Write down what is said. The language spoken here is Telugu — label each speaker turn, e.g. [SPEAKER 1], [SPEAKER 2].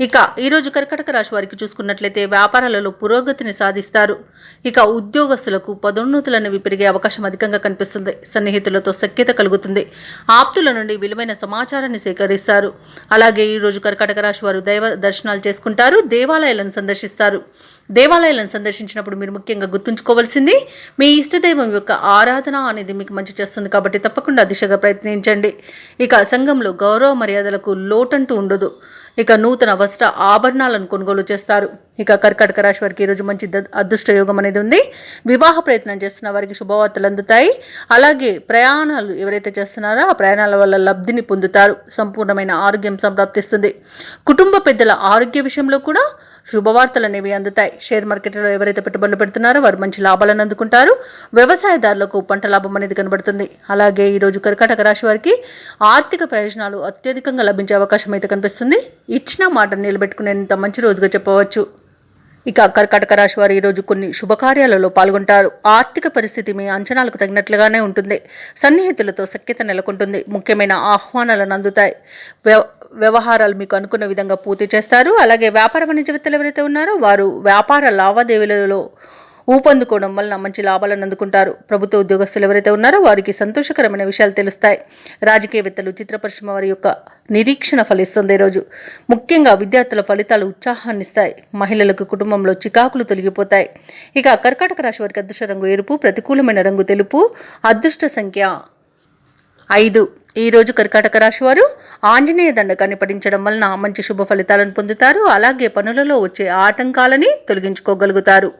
[SPEAKER 1] ఇక ఈరోజు కర్కటక రాశి వారికి చూసుకున్నట్లయితే వ్యాపారాలలో పురోగతిని సాధిస్తారు. ఇక ఉద్యోగస్తులకు పదోన్నతులు అనేవి పెరిగే అవకాశం అధికంగా కనిపిస్తుంది. సన్నిహితులతో సఖ్యత కలుగుతుంది. ఆప్తుల నుండి విలువైన సమాచారాన్ని సేకరిస్తారు. అలాగే ఈరోజు కర్కటక రాశి వారు దైవ దర్శనాలు చేసుకుంటారు దేవాలయాలను సందర్శిస్తారు. దేవాలయాలను సందర్శించినప్పుడు మీరు ముఖ్యంగా గుర్తుంచుకోవాల్సింది మీ ఇష్టదైవం యొక్క ఆరాధన అనేది మీకు మంచి చేస్తుంది కాబట్టి తప్పకుండా దిశగా ప్రయత్నించండి. ఇక సంఘంలో గౌరవ మర్యాదలకు లోటంటూ ఉండదు. ఇక నూతన వస్త్ర ఆభరణాలను కొనుగోలు చేస్తారు. ఇక కర్కాటక రాశి వారికి ఈరోజు మంచి అదృష్ట యోగం అనేది ఉంది. వివాహ ప్రయత్నం చేస్తున్న వారికి శుభవార్తలు అందుతాయి. అలాగే ప్రయాణాలు ఎవరైతే చేస్తున్నారో ఆ ప్రయాణాల వల్ల లబ్ధిని పొందుతారు. సంపూర్ణమైన ఆరోగ్యం సంప్రాప్తిస్తుంది. కుటుంబ పెద్దల ఆరోగ్య విషయంలో కూడా శుభవార్తలు అనేవి అందుతాయి. షేర్ మార్కెట్లో ఎవరైతే పెట్టుబడులు పెడుతున్నారో వారు మంచి లాభాలను అందుకుంటారు. వ్యవసాయదారులకు పంట లాభం అనేది కనబడుతుంది. అలాగే ఈరోజు కర్కాటక రాశి వారికి ఆర్థిక ప్రయోజనాలు అత్యధికంగా లభించే అవకాశం అయితే కనిపిస్తుంది. ఇచ్చిన మాటను నిలబెట్టుకునేంత మంచి రోజుగా చెప్పవచ్చు. ఇక కర్కాటక రాశి వారు ఈరోజు కొన్ని శుభకార్యాలలో పాల్గొంటారు. ఆర్థిక పరిస్థితి మీ అంచనాలకు తగినట్లుగానే ఉంటుంది. సన్నిహితులతో సఖ్యత నెలకొంటుంది. ముఖ్యమైన ఆహ్వానాలను అందుతాయి. వ్యవహారాలు మీకు అనుకున్న విధంగా పూర్తి చేస్తారు. అలాగే వ్యాపార వాణిజ్యవేత్తలు ఎవరైతే ఉన్నారో వారు వ్యాపార లావాదేవీలలో ఊపందుకోవడం వలన మంచి లాభాలను అందుకుంటారు. ప్రభుత్వ ఉద్యోగస్తులు ఎవరైతే ఉన్నారో వారికి సంతోషకరమైన విషయాలు తెలుస్తాయి. రాజకీయవేత్తలు చిత్ర పరిశ్రమ వారి యొక్క నిరీక్షణ ఫలిస్తుంది ఈరోజు. ముఖ్యంగా విద్యార్థుల ఫలితాలు ఉత్సాహాన్ని ఇస్తాయి. మహిళలకు కుటుంబంలో చికాకులు తొలగిపోతాయి. ఇక కర్కాటక రాశి వారికి అదృష్ట రంగు ఎరుపు ప్రతికూలమైన రంగు తెలుపు అదృష్ట సంఖ్య ఐదు. ఈరోజు కర్కాటక రాశి వారు ఆంజనేయ దండకాన్ని పఠించడం వలన మంచి శుభ ఫలితాలను పొందుతారు. అలాగే పనులలో వచ్చే ఆటంకాలని తొలగించుకోగలుగుతారు.